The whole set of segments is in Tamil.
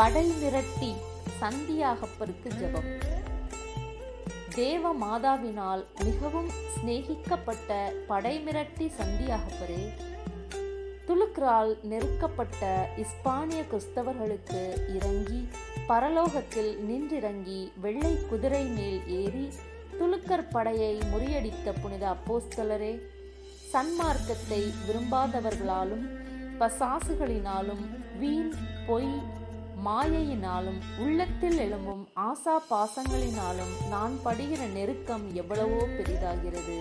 படை மிரட்டி சந்தியாகப்பருக்கு ஜெபம். தேவ மாதாவினால் மிகவும் சிநேகிக்கப்பட்ட படைமிரட்டி சந்தியாகப்பரே துலுக்கரால் நெருக்கப்பட்ட இஸ்பானிய கிறிஸ்தவர்களுக்கு இறங்கி பரலோகத்தில் நின்றிறங்கி வெள்ளை குதிரை மேல் ஏறி துலுக்கர் படையை முறியடித்த புனித அப்போஸ்தலரே சன்மார்க்கத்தை விரும்பாதவர்களாலும் பசாசுகளினாலும் வீண் பொய் மாயையினாலும் உள்ளத்தில் எழும்பும் ஆசா பாசங்களினாலும் நான் படுகிற நெருக்கம் எவ்வளவோ பெரிதாகிறது.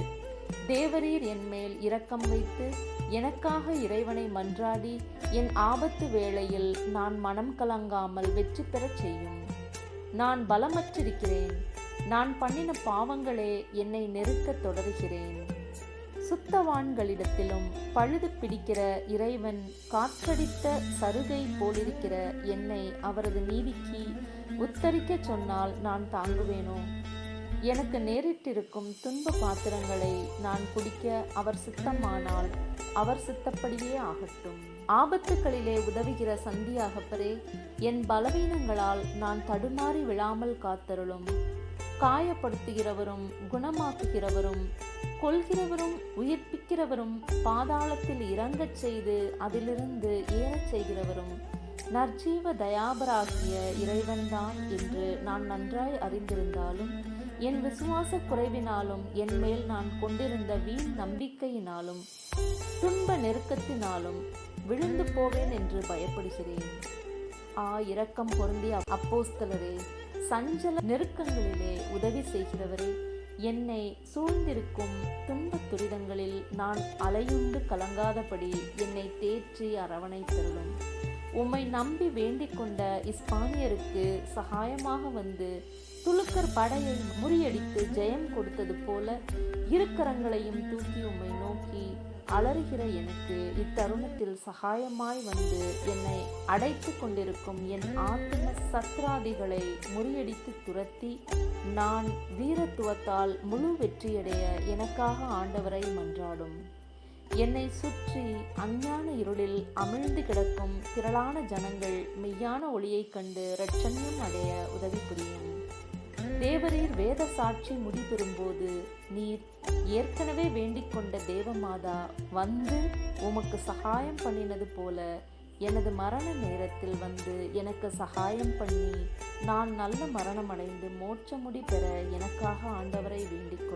தேவரீர் என்மேல் இரக்கம் வைத்து எனக்காக இறைவனை மன்றாடி என் ஆபத்து வேளையில் நான் மனம் கலங்காமல் வெற்றி பெறச் செய்யும். நான் பலமற்றிருக்கிறேன். நான் பண்ணின பாவங்களே என்னை நெருக்கத் தொடர்கிறேன். சுத்தவான்களிடத்திலும் பழுது பிடிக்கிற இறைவன் காற்றடித்த சருகை போலிருக்கிற என்னை அவரது நீதிக்கு உத்தரிக்கச் சொன்னால் நான் தாங்குவேனோ? எனக்கு நேரிட்டிருக்கும் துன்ப பாத்திரங்களை நான் குடிக்க அவர் சித்தமானால் அவர் சித்தப்படியே ஆகட்டும். ஆபத்துகளிலே உதவுகிற சந்தியாகப்பரே என் பலவீனங்களால் நான் தடுமாறி விழாமல் காத்தருளும் காயப்படுத்துகிறவரும் குணமாக்குகிறவரும் கொள்கிறவரும் உயிர்ப்பிக்கிறவரும் பாதாளத்தில் இறங்கச் செய்து அதிலிருந்து ஏறச் செய்கிறவரும் நற்ஜீவ தயாபராகிய இறைவன்தான் என்று நான் நன்றாய் அறிந்திருந்தாலும் என் விசுவாச குறைவினாலும் என் மேல் நான் கொண்டிருந்த வீண் நம்பிக்கையினாலும் துன்ப நெருக்கத்தினாலும் விழுந்து போவேன் என்று பயப்படுகிறேன். ஆ இரக்கம் பொருந்திய அப்போஸ்தலரே சஞ்சல நெருக்கங்களிலே உதவி செய்கிறவரே என்னை சூழ்ந்திருக்கும் துன்பத் துரிதங்களில் நான் அலையுண்டு கலங்காதபடி என்னை தேற்றி அரவணைத்தருளும் உம்மை நம்பி வேண்டிக் கொண்ட இஸ்பானியருக்கு சகாயமாக வந்து துலுக்கர் படையை முறியடித்து ஜெயம் கொடுத்தது போல இருக்கரங்களையும் தூக்கி உம்மை நோக்கி அலறுகிற எனக்கு இத்தருணத்தில் சகாயமாய் வந்து என்னை அடைத்து கொண்டிருக்கும் என் ஆத்ம சத்ராதிகளை முறியடித்து துரத்தி நான் வீரத்துவத்தால் முழு வெற்றியடைய எனக்காக ஆண்டவரை மன்றாடும். என்னை சுற்றி அஞ்ஞான இருளில் அமிழ்ந்து கிடக்கும் திரளான ஜனங்கள் மெய்யான ஒளியைக் கண்டு இரட்சண்யம் அடைய உதவி புரியும். தேவரீர் வேத சாட்சி முடிபெறும்போது நீர் ஏற்கனவே வேண்டிக் கொண்ட தேவமாதா வந்து உமக்கு சகாயம் பண்ணினது போல எனது மரண நேரத்தில் வந்து எனக்கு சகாயம் பண்ணி நான் நல்ல மரணமடைந்து மோட்சமுடி பெற எனக்காக ஆண்டவரை வேண்டிக்